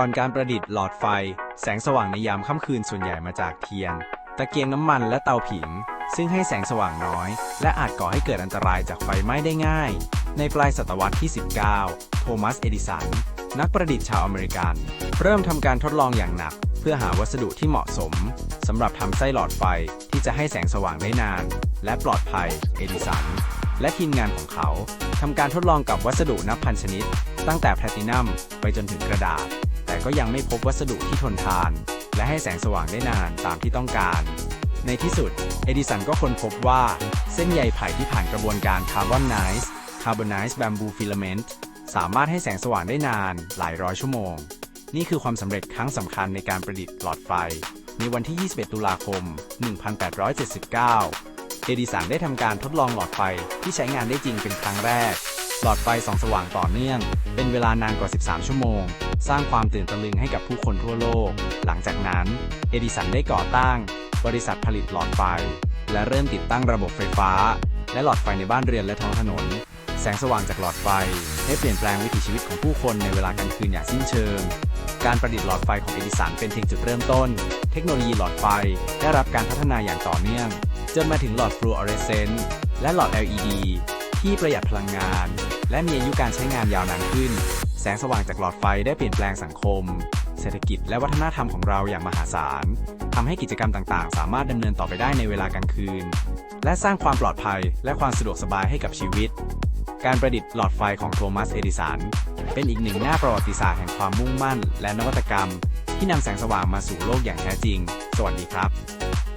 ก่อนการประดิษฐ์หลอดไฟ แสงสว่างในยามค่ำคืนส่วนใหญ่มาจากเทียน ตะเกียงน้ำมันและเตาผิง ซึ่งให้แสงสว่างน้อย และอาจก่อให้เกิดอันตรายจากไฟไหม้ได้ง่าย ในปลายศตวรรษที่ 19 โทมัส เอดิสัน นักประดิษฐ์ชาวอเมริกัน เริ่มทำการทดลองอย่างหนัก เพื่อหาวัสดุที่เหมาะสมสำหรับทำไส้หลอดไฟที่จะให้แสงสว่างได้นาน และปลอดภัย เอดิสันและทีมงานของเขาทำการทดลองกับวัสดุนับพันชนิด ตั้งแต่แพลตินัมไปจนถึงกระดาษ ก็ยังไม่พบวัสดุที่ทนทาน และให้แสงสว่างได้นานตามที่ต้องการ ในที่สุด เอดิสันก็ค้นพบว่า เส้นใยไผ่ที่ผ่านกระบวนการคาร์บอนไนซ์คาร์บอนไนซ์แบมบูฟิลาเมนต์สามารถให้แสงสว่างได้นานหลายร้อยชั่วโมง นี่คือความสำเร็จครั้งสำคัญในการประดิษฐ์หลอดไฟ ในวันที่ 21 ตุลาคม 1879 เอดิสันได้ทำการทดลองหลอดไฟที่ใช้งานได้จริงเป็นครั้งแรก หลอดไฟส่องสว่างต่อเนื่อง เป็นเวลานานกว่า 13 ชั่วโมง สร้างความตื่นตะลึงให้กับผู้คนทั่วโลก หลังจากนั้น เอดิสันได้ก่อตั้ง บริษัทผลิตหลอดไฟ และเริ่มติดตั้งระบบไฟฟ้า และหลอดไฟในบ้านเรือนและท้องถนน แสงสว่างจากหลอดไฟได้เปลี่ยนแปลงวิถีชีวิตของผู้คนในเวลากลางคืนอย่างสิ้นเชิง การประดิษฐ์หลอดไฟของเอดิสันเป็นเพียงจุดเริ่มต้น เทคโนโลยีหลอดไฟได้รับการพัฒนาอย่างต่อเนื่อง จนมาถึงหลอดฟลูออเรสเซนต์และหลอด LED ที่ประหยัดพลังงาน และมีอายุการใช้งานยาวนานขึ้น แสงสว่างจากหลอดไฟได้เปลี่ยนแปลงสังคม เศรษฐกิจและวัฒนธรรมของเราอย่างมหาศาลทำให้กิจกรรมต่างๆ สามารถดำเนินต่อไปได้ในเวลากลางคืน และสร้างความปลอดภัยและความสะดวกสบายให้กับชีวิต การประดิษฐ์หลอดไฟของโทมัส เอดิสัน เป็นอีกหนึ่งหน้าประวัติศาสตร์แห่งความมุ่งมั่น และนวัตกรรม ที่นำแสงสว่างมาสู่โลกอย่างแท้จริง สวัสดีครับ